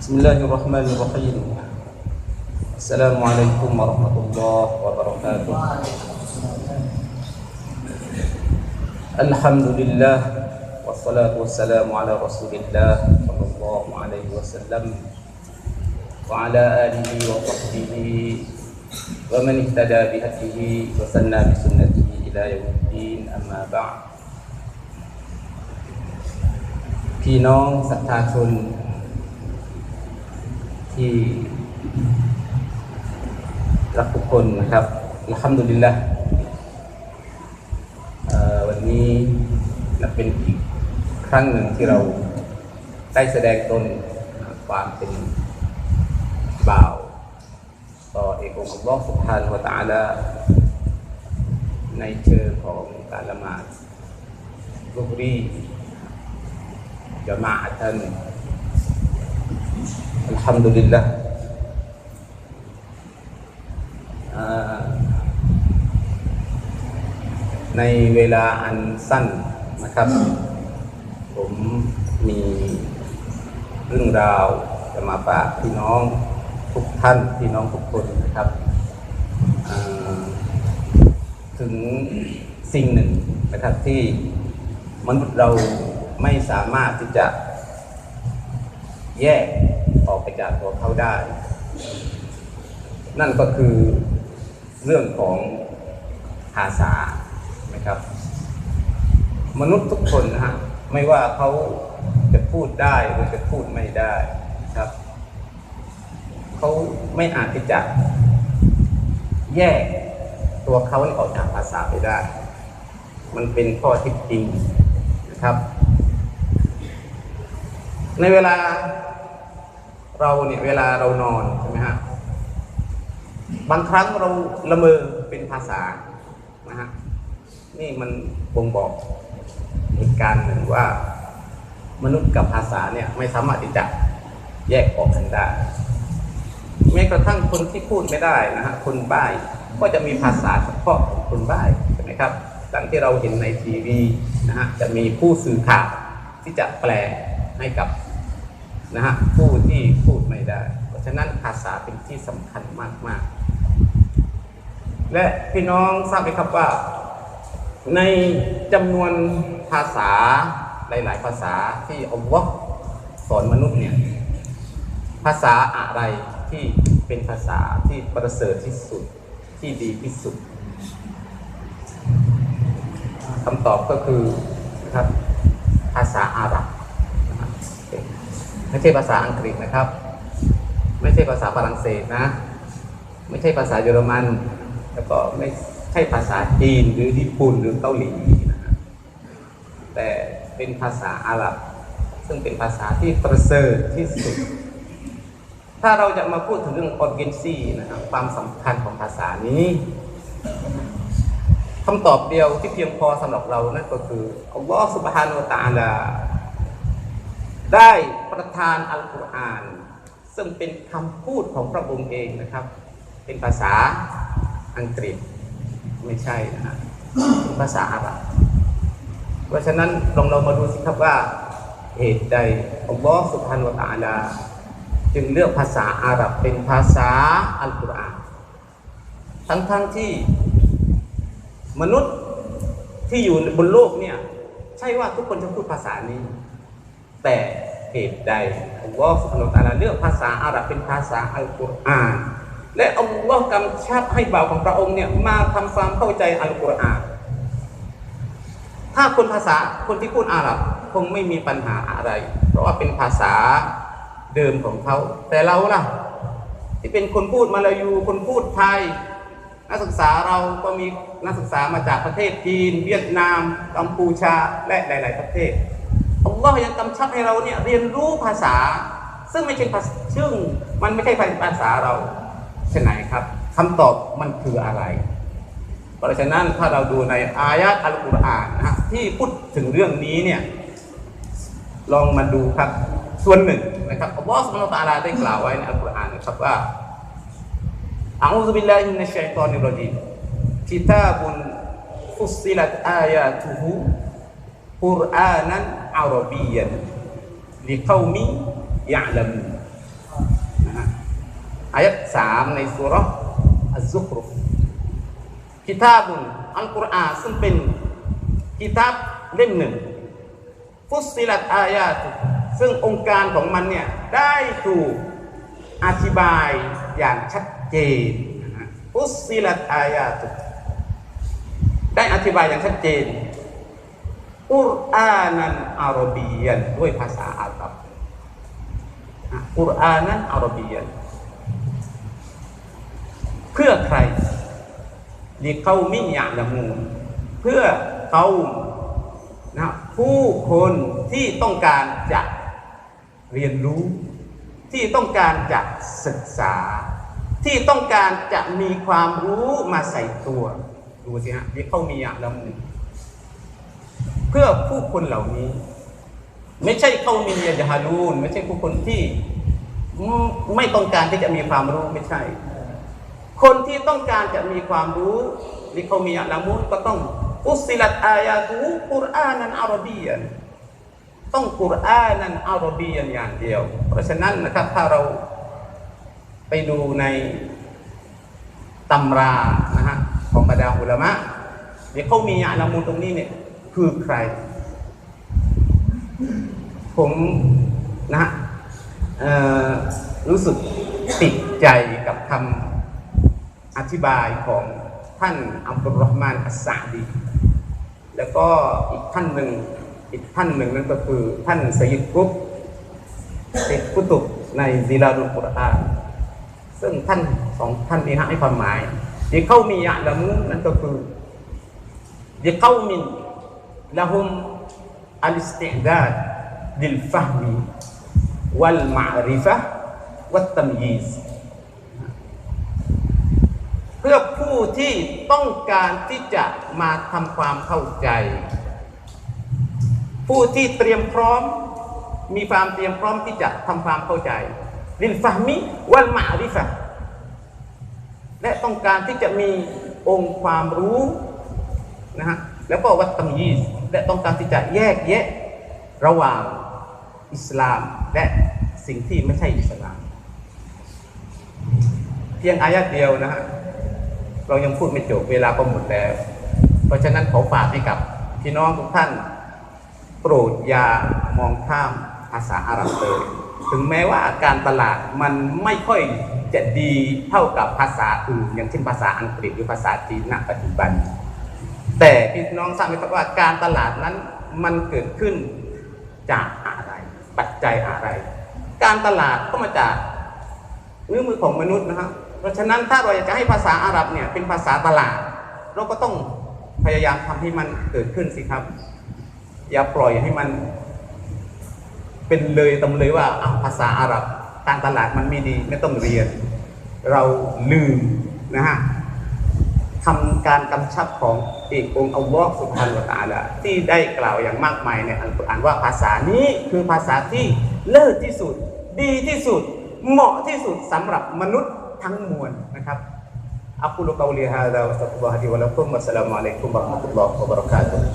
بسم الله الرحمن الرحيم السلام عليكم ورحمة الله وبركاته الحمد لله والصلاة والسلام على رسول الله صلى الله عليه وسلم وعلى آله وصحبه ومن اهتدى بهديه وسنى بسنته إلى يوم الدين أما بعد พี่น้องศรัทธาชน ที่รักทุกคนนะครับอัลฮัมดุลิลละเอ่อวันนี้นับเป็นอีกครั้งหนึ่งที่เราได้แสดงตนความเป็นบ่าว ต่อเอกองค์อัลลอฮ์สุบฮานะฮูวตาลาในเชิงของการละหมาดลุกรีจามาอะตัน อัลฮัมดุลิลละอ่าในเวลาอันสั้นนะครับ ผมมีเรื่องราวจะมาฝากพี่น้องทุกท่านพี่น้องทุกคนนะครับ ถึงสิ่งหนึ่งนะครับที่มนุษย์เราไม่สามารถที่จะ แยกออกไปจากตัวเขาได้ นั่นก็คือเรื่องของภาษานะครับ มนุษย์ทุกคนนะฮะไม่ว่าเขาจะพูดได้หรือจะพูดไม่ได้ครับเขาไม่อาจที่จะแยกตัวเขาออกจากภาษาไปได้ มันเป็นข้อท็จจริงนะครับ ในเวลาเราเนี่ยเวลาเรานอนใช่ไหมฮะบางครั้งเราละเมอเป็นภาษานะฮะนี่มันบ่งบอกเหตุการณ์หนึ่งว่า มนุษย์กับภาษาเนี่ยไม่สามารถที่จะแยกออกกันได้แม้กระทั่งคนที่พูดไม่ได้นะฮะคนบ้ายก็จะมีภาษาเฉพาะของคนบ้าใช่ไหมครับดังที่เราเห็นในทีวีนะฮะจะมีผู้สื่อข่าวที่จะแปล ให้กับนะฮะผู้ที่พูดไม่ได้ เพราะฉะนั้นภาษาเป็นที่สำคัญมาก ๆ และพี่น้องทราบไหมครับว่า ในจำนวนภาษาหลาย ๆ ภาษาที่อัลลอฮ์สอนมนุษย์เนี่ยภาษาอะไรที่เป็นภาษาที่ประเสริฐที่สุดที่ดีที่สุดคำตอบก็คือนะครับภาษาอาหรับนะครับ ไม่ใช่ภาษาอังกฤษนะครับ ไม่ใช่ภาษาฝรั่งเศสนะ ไม่ใช่ภาษาเยอรมัน แล้วก็ไม่ใช่ภาษาจีนหรือญี่ปุ่นหรือเกาหลีนะแต่เป็นภาษาอาหรับ ซึ่งเป็นภาษาที่ประเสริฐที่สุด ถ้าเราจะมาพูดถึงเรื่อง urgency นะครับความสำคัญของภาษานี้คำตอบเดียวที่เพียงพอสำหรับเรานั่นก็คืออัลลอฮฺสุบฮานุตาลาได้ประทานอัลกุรอาน ซึ่งเป็นคำพูดของพระองค์เองนะครับ เป็นภาษาอังกฤษไม่ใช่นะฮะเป็นภาษาอาหรับเพราะฉะนั้นลองเรามาดูสิครับว่าเหตุใดอัลลอฮฺสุบฮานวตะอาลาจึงเลือกภาษาอาหรับเป็นภาษาอัลกุรอานทั้งๆทที่มนุษย์ที่อยู่บนโลกเนี่ย ใช่ว่าทุกคนจะพูดภาษานี้ แต่ เหตุใดอัลลอฮฺสุบฮานะตะอาลาเลือกภาษาอาหรับเป็นภาษาอัลกุรอานและอัลลอฮ์กำชับให้บ่าวของพระองค์เนี่ยมาทำความเข้าใจอัลกุรอานถ้าคนภาษาคนที่พูดอาหรับคงไม่มีปัญหาอะไร เพราะว่าเป็นภาษาเดิมของเขา แต่เราล่ะ ที่เป็นคนพูดมาลายูคนพูดไทย นักศึกษาเราก็มีนักศึกษามาจากประเทศจีน เวียดนามกัมพูชาและหลาย ๆ ประเทศ ลลอฮ์ยังกำชับให้เราเนี่ยเรียนรู้ภาษา ซึ่งไม่ใช่ภาษาซึ่งมันไม่ใช่ภาษาเราใช่ไหนครับคำตอบมันคืออะไร เพราะฉะนั้นถ้าเราดูในอายะห์อัลกุรอานนะฮะที่พูดถึงเรื่องนี้เนี่ยลองมาดูครับส่วนหนึ่งนะครับอัลลอฮ์สุบฮานะตะอาลาได้กล่าวไว้ในอัลกุรอานนะครับว่าอัลลอฮฺบิลลาฮิมินัชชัยฏอนิรรจีมกิตาบุนฟุสซิลัตอายาตุฮูกุรอานัน อาหรบียันลิกามิยะลัมสามในสุราอัซุครุฟกิตาบุนอัลกุรอานซึ่งเป็นกิตาบเล่มหนึ่งฟุสซิลัตอายาตุซึ่งองค์การของมันเนี่ย ได้ถูกอธิบายอย่างชัดเจนฟุสซิลัตอายาตุได้อธิบายอย่างชัดเจน อุรอานันอารบียันด้วยภาษาอาหรับอุรอานันอารบียันเพื่อใครลิเขามิยะละมูนเพื่อเขานะผู้คนที่ต้องการจะเรียนรู้ที่ต้องการจะศึกษา ที่ต้องการจะมีความรู้มาใส่ตัว ดูสิฮะลิเขามิยะละมูน เพื่อผู้คนเหล่านี้ ไม่ใช่เขามียะจฮาลูนไม่ใช่ผู้คนที่ไม่ต้องการที่จะมีความรู้ไม่ใช่ คนที่ต้องการจะมีความรู้ลิเขามีอะลามุนก็ต้องอุสิลัตอายาตูกุรอานันอารบียนต้องกุรอานันอารบียนอย่างเดียว เพราะฉะนั้นนะครับถ้าเราไปดูในตำรานะฮะของบรรดาอุลามะลิเขามีอะลามุนตรงนี้เนี่ย คือใคร ผมนะฮะรู้สึกติดใจกับคำอธิบายของท่านอับดุลรอฮ์มานอัสซาดี แล้วก็อีกท่านหนึ่งอีกท่านหนึ่งนั่นก็คือท่านสยิดกุบเศษกุตุบในซีลารุลกุรอานซึ่งท่านสองท่านนี้ให้ความหมายดีเข้ามีอะละมุนนั่นก็คือดีเข้ามิ นละหุมอัลสติดาดดิลฟะมีวัลมาริฟะวัตตัมยีซเพื่อผู้ที่ต้องการที่จะมาทำความเข้าใจ ผู้ที่เตรียมพร้อม มีความเตรียมพร้อมที่จะทำความเข้าใจลินฟามิวัลมาริฟะและต้องการที่จะมีองค์ความรู้นะฮะแล้วก็วัตตมยีส และต้องการที่จะแยกแยะระหว่างอิสลามและสิ่งที่ไม่ใช่อิสลาม เพียงอายะเดียวนะฮะเรายังพูดไม่จบเวลาก็หมดแล้ว เพราะฉะนั้นขอฝากให้กับพี่น้องทุกท่าน โปรดอย่ามองข้ามภาษาอาหรับเลยถึงแม้ว่าการตลาดมันไม่ค่อยจะดีเท่ากับภาษาอื่น อย่างเช่นภาษาอังกฤษหรือภาษาจีนณปัจจุบัน แต่พี่น้องทราบไหมครับว่าการตลาดนั้นมันเกิดขึ้นจากอะไร ปัจจัยอะไร การตลาดก็มาจากนิ้วมือของมนุษย์นะครับ เพราะฉะนั้นถ้าเราอยากจะให้ภาษาอาหรับเนี่ยเป็นภาษาตลาด เราก็ต้องพยายามทำให้มันเกิดขึ้นสิครับ อย่าปล่อยให้มัน เป็นเลยตำเลยว่าอ้าวภาษาอาหรับการตลาดมันไม่ดีไม่ต้องเรียน เราลืมนะฮะ ทำการกำชับของอีกองค์อัลลอฮฺสุบฮานุตาละที่ได้กล่าวอย่างมากมายในอัลกุรอานว่าภาษานี้คือภาษาที่เลิศที่สุด ดีที่สุด เหมาะที่สุดสำหรับมนุษย์ทั้งมวลนะครับอักุลกาวลีฮาดาวะสัตตุลลอฮิวะลักุมวะสลามุอะลัยกุมบะฮ์มุตุลลอฮ์วะบะเราะกาตุฮ์